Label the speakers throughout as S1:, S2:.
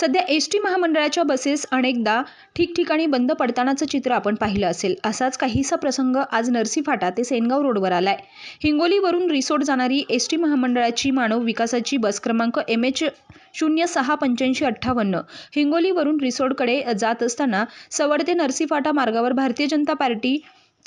S1: सध्या S T महामंडळाच्या buses अनेकदा ठिकठिकाणी बंद पडतानाचं चित्र आपण पाहिलं असेल. असाच काहीसा प्रसंग आज नरसीफाटा ते सेनगाव रोडवर आलाय. हिंगोलीवरून रिसोड जाणारी एस टी महामंडळाची मानव विकासाची बस क्रमांक एम एच शून्य सहा पंच्याऐंशी अठ्ठावन्न. हिंगोलीवरून रिसोडकडे जात असताना सवड ते नरसीफाटा मार्गावर भारतीय जनता पार्टी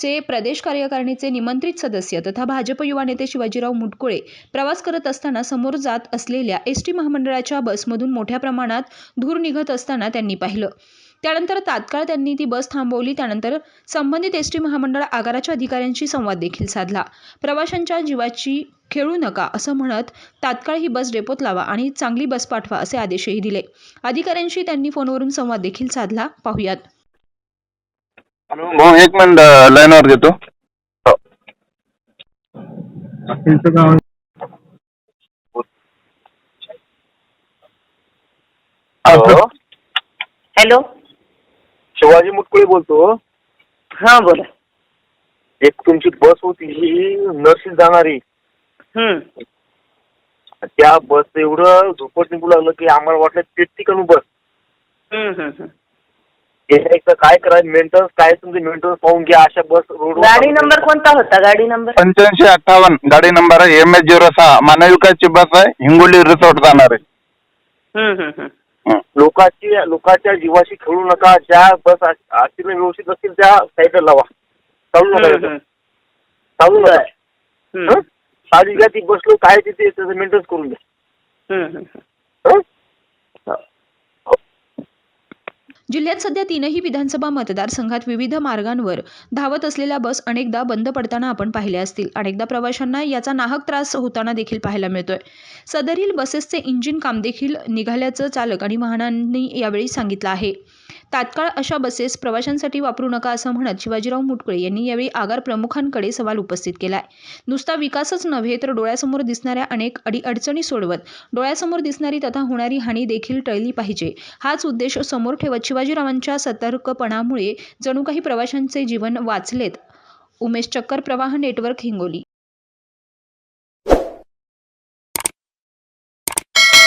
S1: चे प्रदेश कार्यकारिणीचे निमंत्रित सदस्य तथा भाजप युवा नेते शिवाजीराव मुटकुळे प्रवास करत असताना समोर जात असलेल्या एस टी महामंडळाच्या बसमधून मोठ्या प्रमाणात धूर निघत असताना त्यांनी पाहिलं. त्यानंतर तात्काळ त्यांनी ती बस थांबवली. त्यानंतर संबंधित एस टी महामंडळ आगाराच्या अधिकाऱ्यांशी संवाद देखील साधला. प्रवाशांच्या जीवाची खेळू नका असं म्हणत तात्काळ ही बस डेपोत लावा आणि चांगली बस पाठवा असे आदेशही दिले. अधिकाऱ्यांशी त्यांनी फोनवरून संवाद देखील साधला. पाहुयात.
S2: भाऊ एक मिनिट लाईनवर घेतो हो. हॅलो.
S3: हॅलो.
S2: शिवाजी मुटकुळे बोलतो.
S3: हां बोला.
S2: एक तुमची बस होती ही नर्सिंग जाणारी.
S3: हं.
S2: त्या बस एवढं झोपट निघू लागलं की आम्हाला वाटलं ते ठिकाणू बस
S3: हं, हं, हं.
S2: तर काय करायचं? मेंटेनन्स काय तुमचे मेंटेनन्स पाहून घ्या अशा बस रोड
S3: गाडी नंबर कोणता होता? गाडी नंबर
S2: पंच्याऐंशी अठ्ठावन्न. गाडी नंबर आहे एम एच झिरो सहा. मानविकाची बस आहे. हिंगोली रिसॉर्ट जाणार आहे.
S3: हं, हं, हं.
S2: लोकांची लोकांच्या जीवाशी खेळू नका. ज्या बस आतील व्यवस्थित असतील त्या साईडला लावा. चालू नका
S3: हं.
S2: चालू नका.
S3: हं.
S2: हं? साधी घ्या ती बसलो काय तिथे त्याचं मेंटेनन्स करून द्या
S3: हं, हं. हं?
S1: जिल्ह्यात सध्या तीनही विधानसभा मतदारसंघात विविध मार्गांवर धावत असलेल्या बस अनेकदा बंद पडताना आपण पाहिल्या असतील. अनेकदा प्रवाशांना याचा नाहक त्रास होताना देखील पाहायला मिळतोय. सदरील बसेसचे इंजिन काम देखील निघाल्याचं चालक आणि वाहनांनी यावेळी सांगितलं आहे. तात्काळ अशा बसेस प्रवाशांसाठी वापरू नका असं म्हणत शिवाजीराव मुटकुळे यांनी यावेळी आगार प्रमुखांकडे सवाल उपस्थित केला आहे नुसता विकासच नव्हे तर डोळ्यासमोर दिसणाऱ्या अनेक अडीअडचणी सोडवत डोळ्यासमोर दिसणारी तथा होणारी हानी देखील टळली पाहिजे. हाच उद्देश समोर ठेवत शिवाजीरावांच्या सतर्कपणामुळे जणू काही प्रवाशांचे जीवन वाचलेत. उमेश चक्कर प्रवाह नेटवर्क हिंगोली.